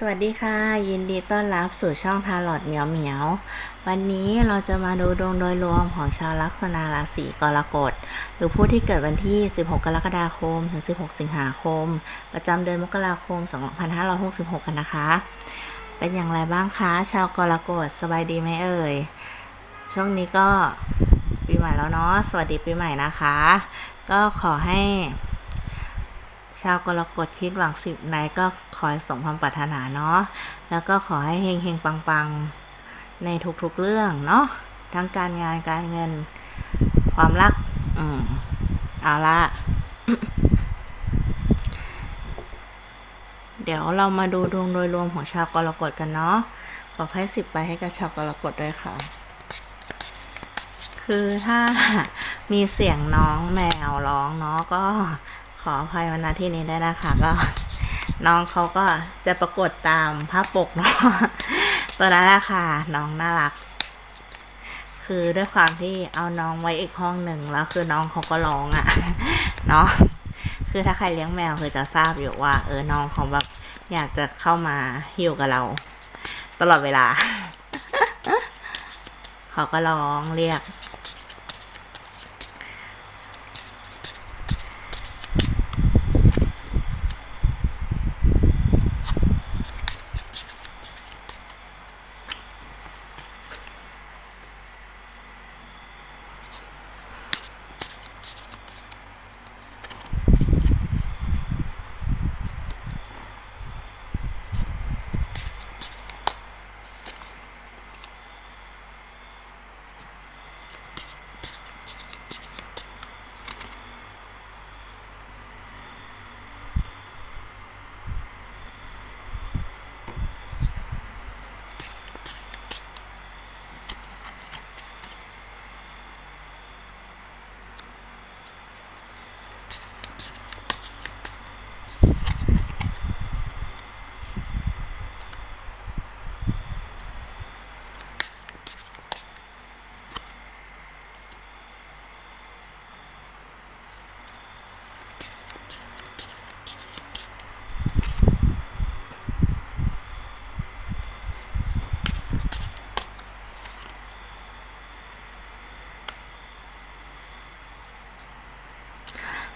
สวัสดีค่ะ ยินดีต้อนรับสู่ช่องทาร์ลอดเหมียวเหมียว วันนี้เราจะมาดูดวงโดยรวมของชาวลัคนาราศีกรกฎ หรือผู้ที่เกิดวันที่ 16 กรกฎาคม ถึง 16 สิงหาคม ประจำเดือนมกราคม 2566 กันนะคะ เป็นอย่างไรบ้างคะ ชาวกรกฎสบายดีไหมเอ่ย ช่วงนี้ก็ปีใหม่แล้วเนาะ สวัสดีปีใหม่นะคะ ก็ขอให้ ชาวกรกฎคิดหวังสิ่งใดก็ขอให้สมความปรารถนาเนาะ แล้วก็ขอให้เฮงเฮงปังปังๆ ในทุกๆเรื่องเนาะ ทั้งการงานการเงิน ความรัก อืม เอาละเดี๋ยวเรามาดูดวงโดยรวมของชาวกรกฎกันเนาะ ขอให้สิบไปให้กับชาวกรกฎด้วยค่ะ คือถ้ามีเสียงน้องแมวร้องเนาะก็ ขออภัยมาณที่นี้ได้นะคะ ก็น้องเขาก็จะปรากฏตามภาพปกเนาะตัวนั้นแหละค่ะน้องน่ารัก คือด้วยความที่เอาน้องไว้อีกห้องหนึ่งแล้วคือน้องเขาก็ร้องอะ่ะเนาะคือถ้าใครเลี้ยงแมวคือจะทราบอยู่ว่า เออน้องเขาแบบอยากจะเข้ามาหิวกับเรา ตลอดเวลา เขาก็ร้องเรียก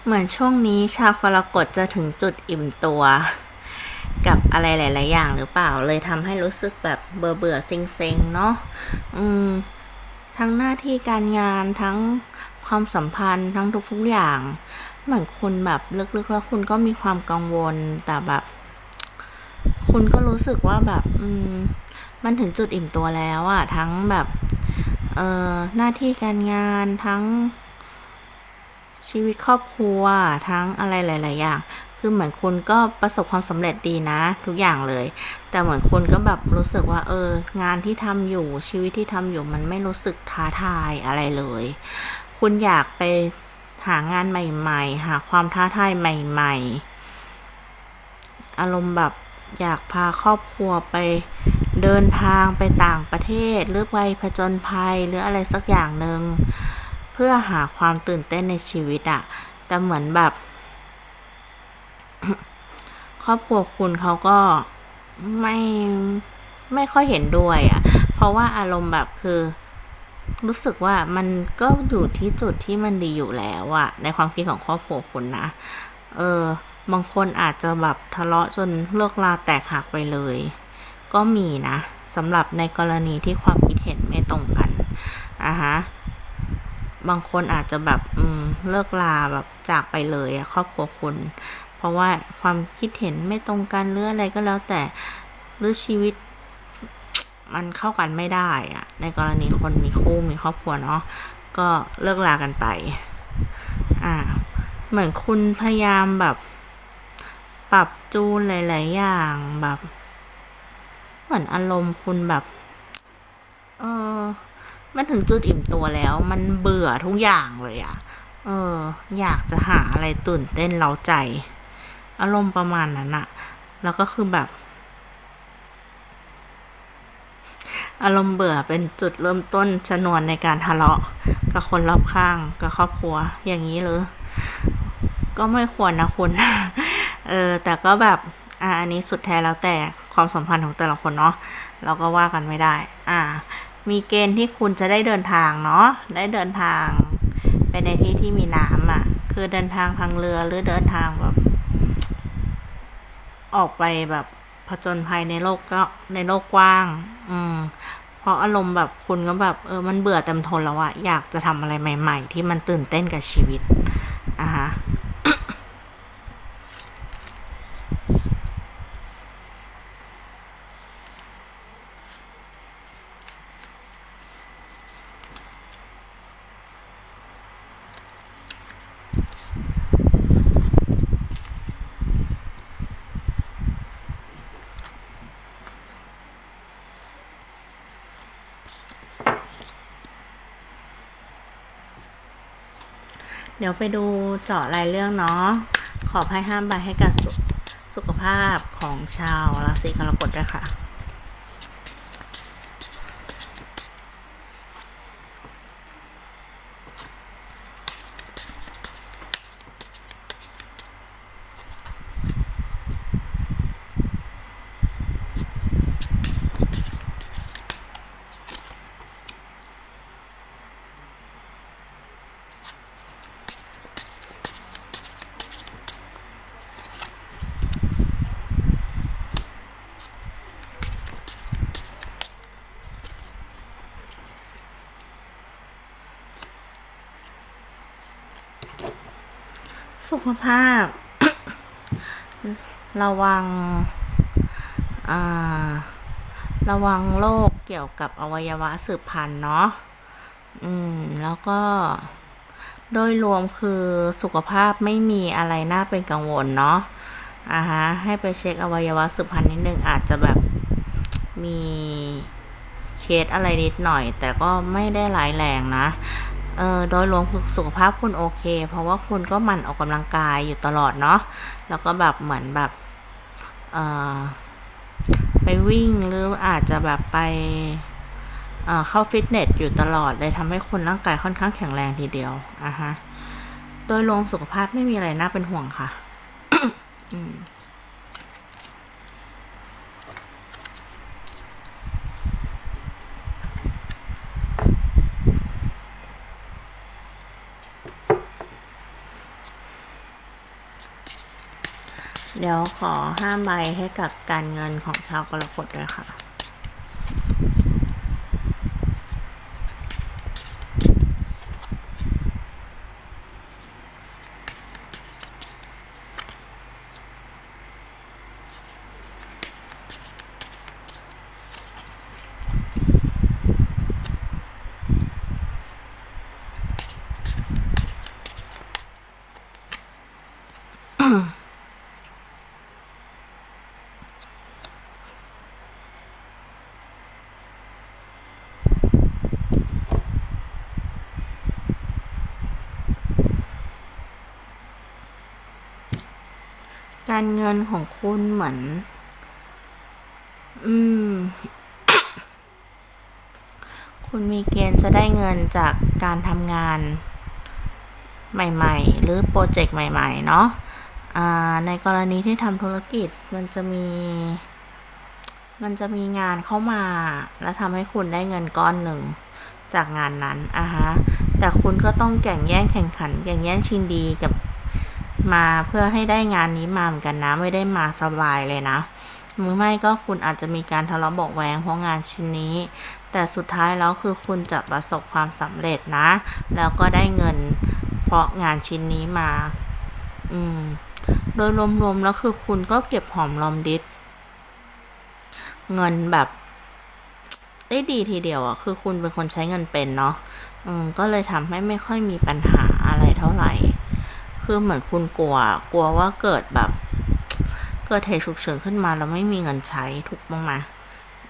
เหมือนช่วงนี้ชาวกรกฎจะถึงจุดอิ่มตัว กับอะไรหลาย ๆ อย่างหรือเปล่าเลยทำให้รู้สึกแบบเบื่อเบื่อๆเซ็ง ๆ เนาะอืม ทั้งหน้าที่การงานทั้งความสัมพันธ์ทั้งทุกๆอย่าง เหมือนคุณแบบลึก ๆ แล้วคุณก็มีความกังวลแต่แบบ คุณก็รู้สึกว่าแบบ อืม มันถึงจุดอิ่มตัวแล้วอะทั้งแบบ เอ่อหน้าที่การงานทั้ง ชีวิตครอบครัวทั้งอะไรหลาย ๆ อย่าง คือเหมือนคุณก็ประสบความสำเร็จดีนะ ทุกอย่างเลย แต่เหมือนคุณก็แบบรู้สึกว่า เออ งานที่ทำอยู่ชีวิตที่ทำอยู่มันไม่รู้สึกท้าทายอะไรเลย คุณอยากไปหางานใหม่ ๆ หาความท้าทายใหม่ ๆ อารมณ์แบบอยากพาครอบครัวไปเดินทางไปต่างประเทศ หรือไปผจญภัยหรืออะไรสักอย่างหนึ่ง เพื่อหาความตื่นเต้นในชีวิตอะแต่เหมือนแบบ ครอบครัวคุณเขาก็ไม่ไม่ค่อยเห็นด้วยอะเพราะว่าอารมณ์แบบคือ รู้สึกว่ามันก็อยู่ที่จุดที่มันดีอยู่แล้วอะในความคิดของครอบครัวคุณนะ เออ บางคนอาจจะแบบทะเลาะจนเลิกลาแตกหักไปเลย ก็มีนะสำหรับในกรณีที่ความคิดเห็นไม่ตรงกันอะฮะ บางคนอาจจะแบบอืมเลิกลาแบบจากไปเลยอะครอบครัวคุณ เพราะว่าความคิดเห็นไม่ตรงกันหรืออะไรก็แล้วแต่หรือชีวิตมันเข้ากันไม่ได้อะในกรณีคนมีคู่มีครอบครัวเนาะก็เลิกลากันไป อ่า เหมือนคุณพยายามแบบปรับจูนหลาย ๆ อย่างแบบ เหมือนอารมณ์คุณแบบ เออ มันถึงจุดอิ่มตัวแล้ว มันเบื่อทุกอย่างเลยอะเออ อยากจะหาอะไรตื่นเต้นเร้าใจ อารมณ์ประมาณนั้นอะแล้วก็คือแบบ อารมณ์เบื่อเป็นจุดเริ่มต้นชนวนในการทะเลาะกับคนรอบข้างกับครอบครัวอย่างนี้เลยก็ไม่ควรนะคุณ เออ แต่ก็แบบ อ่า อันนี้สุดแท้แล้วแต่ความสัมพันธ์ของแต่ละคนเนาะ เราก็ว่ากันไม่ได้ อ่า มีเกณฑ์ที่คุณจะได้เดินทางเนาะได้เดินทาง ไปในที่ที่มีน้ำอะ คือเดินทางทางเรือหรือเดินทางแบบ ออกไปแบบผจญภัยในโลกก็ในโลกกว้าง อืมเพราะอารมณ์แบบคุณก็แบบเออมันเบื่อเต็มทนแล้วอะอยากจะทำอะไรใหม่ ๆ ที่มันตื่นเต้นกับชีวิตอะฮะ ดี๋ยวไปดูเจาะรายเรื่องเนาะ ขอให้ห้ามใบให้กับสสุขภาพของชาวราศีกรกฎด้วยค่ะ สุขภาพ ระวังระวังโรคเกี่ยวกับอวัยวะสืบพันธุ์เนาะ อืม แล้วก็ โดยรวมคือสุขภาพไม่มีอะไรน่าเป็นกังวลเนาะ อ่าฮะ ให้ไปเช็คอวัยวะสืบพันธุ์นิดนึงอาจจะแบบมีเคสอะไรนิดหน่อย แต่ก็ไม่ได้ร้ายแรงนะ โดยรวมคือสุขภาพคุณโอเค เพราะว่าคุณก็หมั่นออกกำลังกายอยู่ตลอดเนาะแล้วก็แบบเหมือนแบบไปวิ่งหรืออาจจะแบบไปเอ่อเข้าฟิตเนสอยู่ตลอดเลยทำให้คุณร่างกายค่อนข้างแข็งแรงทีเดียวอะฮะ โดยรวมสุขภาพไม่มีอะไรน่าเป็นห่วงค่ะ อืม เดี๋ยวขอห้าใบให้กับการเงินของชาวกรกฎด้วยค่ะ การเงินของคุณเหมือน อืม คุณมีเกณฑ์จะได้เงินจากการทำงานใหม่ ๆ หรือโปรเจกต์ใหม่ ๆ เนาะในกรณีที่ทำธุรกิจมันจะมี มันจะมีงานเข้ามา แล้วทำให้คุณได้เงินก้อนหนึ่งจากงานนั้นอะฮะ แต่คุณก็ต้องแข่งแย่งแข่งขัน แข่งแย่งชิงดีกับ มาเพื่อให้ได้งานนี้มาเหมือนกันนะ ไม่ได้มาสบายเลยนะมือไม่ก็คุณอาจจะมีการทะเลาะเบอกแวงเพราะงานชิ้นนี้ แต่สุดท้ายแล้วคือคุณจะประสบความสำเร็จนะ แล้วก็ได้เงิน เพราะงานชิ้นนี้มา อืม โดยรวมๆแล้วคือคุณก็เก็บหอมรอมริบเงินแบบ ได้ดีทีเดียวอะ คือคุณเป็นคนใช้เงินเป็นเนาะอืมก็เลยทำให้ไม่ค่อยมีปัญหาอะไรเท่าไหร่ คือเหมือนคุณกลัว กลัวว่าเกิดแบบ เกิดเหตุฉุกเฉินขึ้นมาแล้วไม่มีเงินใช้ถูกบ้างไหม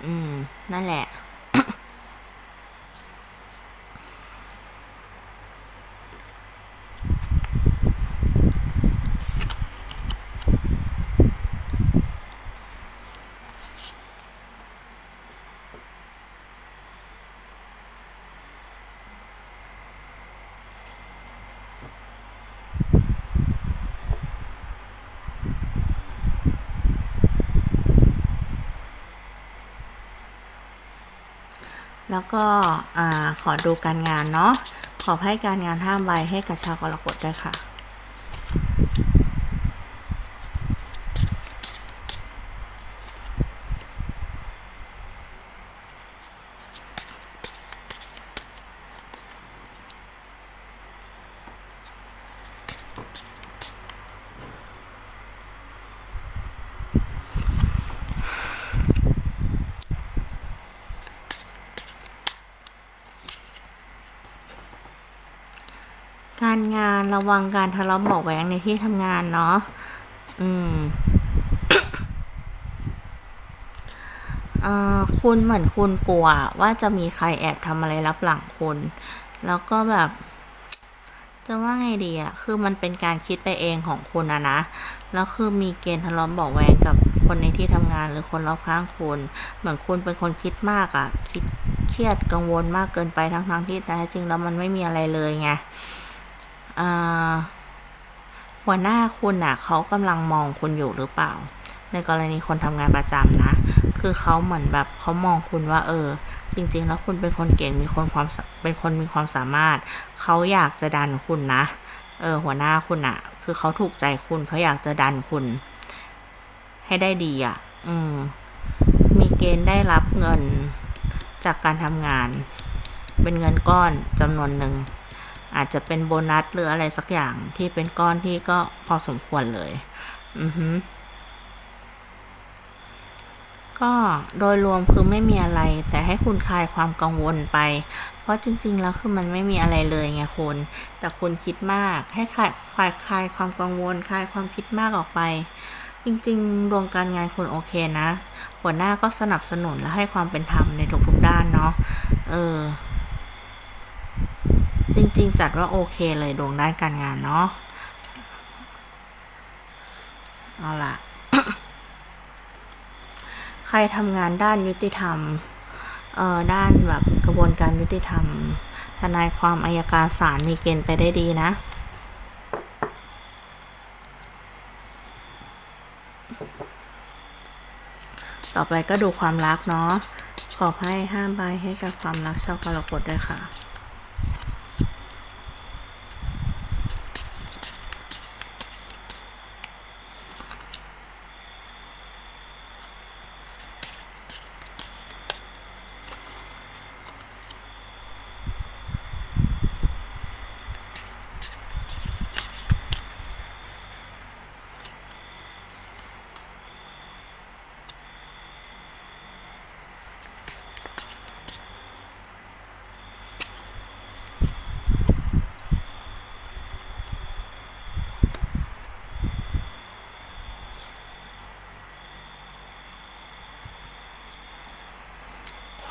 อืม นั่นแหละ แล้วก็อขอดูการงานเนาะขอให้การงานห้ามใบให้กับชาวกรกฎด้วยค่ะ การงานระวังการทะเลาะเบาะแว้งในที่ทำงานเนาะ อืมอ่อคุณเหมือนคุณกลัวว่าจะมีใครแอบทำอะไรลับหลังคุณ แล้วก็แบบ จะว่าไงดีอะคือมันเป็นการคิดไปเองของคุณอะนะ แล้วคือมีเกณฑ์ทะเลาะเบาะแวงกับคนในที่ทำงานหรือคนรอบข้างคุณ เหมือนคุณเป็นคนคิดมากอะคิดเครียดกังวลมากเกินไปทั้งๆที่แท้จริงแล้วมันไม่มีอะไรเลยไง หัวหน้าคุณอะเขากำลังมองคุณอยู่หรือเปล่า ในกรณีคนทำงานประจำนะ คือเขาเหมือนแบบเขามองคุณว่า เออ จริง ๆ แล้วคุณเป็นคนเก่งมีคนความเป็นคนมีความสามารถ เขาอยากจะดันคุณนะ เออ หัวหน้าคุณอะ คือเขาถูกใจคุณเขาอยากจะดันคุณ ให้ได้ดีอะ อืม มีเกณฑ์ได้รับเงินจากการทำงาน เป็นเงินก้อนจำนวนหนึ่ง อาจจะเป็นโบนัสหรืออะไรสักอย่างที่เป็นก้อนที่ก็พอสมควรเลย อือฮึก็โดยรวมคือไม่มีอะไร แต่ให้คุณคลายความกังวลไป เพราะจริง ๆ แล้วคือมันไม่มีอะไรเลยไงคุณ แต่คุณคิดมากให้คลายคลายคลายความกังวลคลายความคิดมากออกไป จริงๆดวงการงานคุณโอเคนะหัวหน้าก็สนับสนุนและให้ความเป็นธรรมในทุกๆด้านเนาะเออ จริงๆจัดว่าโอเคเลยดวงด้านการงานเนาะเอาล่ะ ใครทำงานด้านยุติธรรมเอ่อด้านแบบกระบวนการยุติธรรม ทนายความอายการศาลมีเกณฑ์ไปได้ดีนะ ต่อไปก็ดูความรักเนาะขอให้ห้ามใบให้กับความรักชาวกรกฎด้วยค่ะ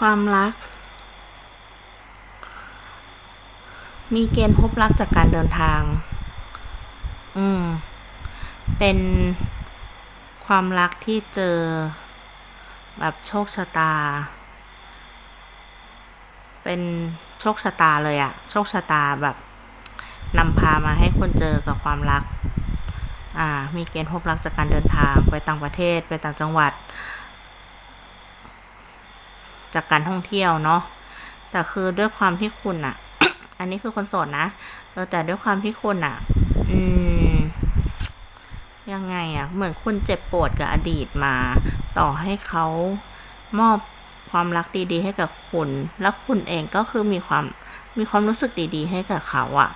ความรัก มีเกณฑ์พบรักจากการเดินทาง อืม เป็นความรักที่เจอ แบบโชคชะตา เป็นโชคชะตาเลยอะโชคชะตาแบบนำพามาให้คนเจอกับความรัก อ่า มีเกณฑ์พบรักจากการเดินทางไปต่างประเทศไปต่างจังหวัด จากการท่องเที่ยวเนาะแต่คือด้วยความที่คุณอะอันนี้คือคนโสดนะเออแต่ด้วยความที่คุณอะอืมยังไงอะเหมือนคุณเจ็บปวดกับอดีตมา ต่อให้เขามอบความรักดีๆ ให้กับคุณ แล้วคุณเองก็คือมีความมีความรู้สึกดีๆ ให้กับเขาอะ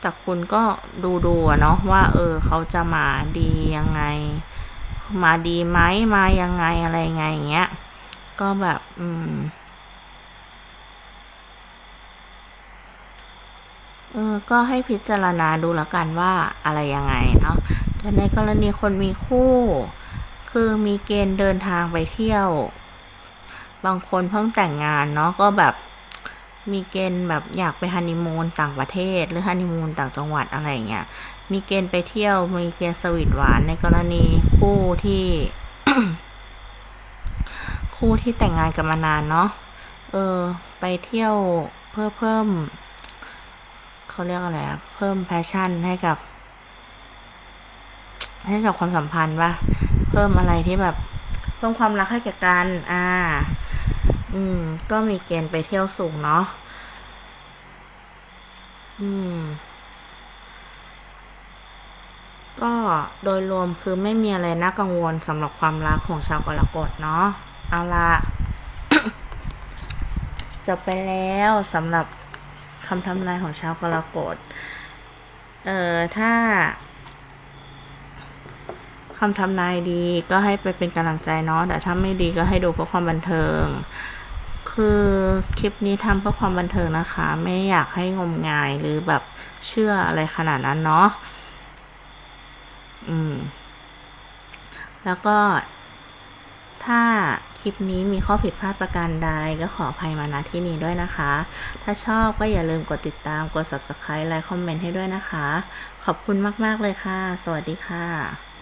แต่คุณก็ดูดูเนาะว่า เออ เขาจะมาดียังไง มาดีไหมมายังไงอะไรไงอย่างเงี้ย ก็แบบ อืมเออก็ให้พิจารณาดูแล้วกันว่าอะไรยังไงเนาะแต่ในกรณีคนมีคู่ คือมีเกณฑ์เดินทางไปเที่ยว บางคนเพิ่งแต่งงานเนาะก็แบบมีเกณฑ์แบบอยากไปฮันนีมูนต่างประเทศ หรือฮันนีมูนต่างจังหวัดอะไรเงี้ย มีเกณฑ์ไปเที่ยว มีเกณฑ์สวีทหวานในกรณีคู่ที่ คู่ที่แต่งงานกันมานานเนาะ เออ ไปเที่ยวเพื่อเพิ่ม เขาเรียกอะไรอะเพิ่มแพชชั่นให้กับ ให้กับความสัมพันธ์ว่าเพิ่มอะไรที่แบบ เพิ่มความรักให้แก่กัน อ่าออืม ก็มีเกณฑ์ไปเที่ยวสูงเนาะ อืมก็โดยรวมคือไม่มีอะไรน่ากังวลสำหรับความรักของชาวกรกฎเนาะ เอาละจบไปแล้วสำหรับคำทำนายของชาวกรกฎเอ่อถ้าคำทำนายดีก็ให้ไปเป็นกำลังใจเนาะแต่ถ้าไม่ดีก็ให้ดูเพื่อความบันเทิง คือคลิปนี้ทำเพื่อความบันเทิงนะคะ ไม่อยากให้งมงายหรือแบบเชื่ออะไรขนาดนั้นเนาะอืม แล้วก็ถ้า ลิปนี้มีข้อผิดพลาดประการใดก็ขออภัยมาณที่นี้ด้วยนะคะ ถ้าชอบก็อย่าลืมกดติดตาม กด subscribe ไลค์คอมเมนต์ให้ด้วยนะคะ ขอบคุณมาก ๆ เลยค่ะ สวัสดีค่ะ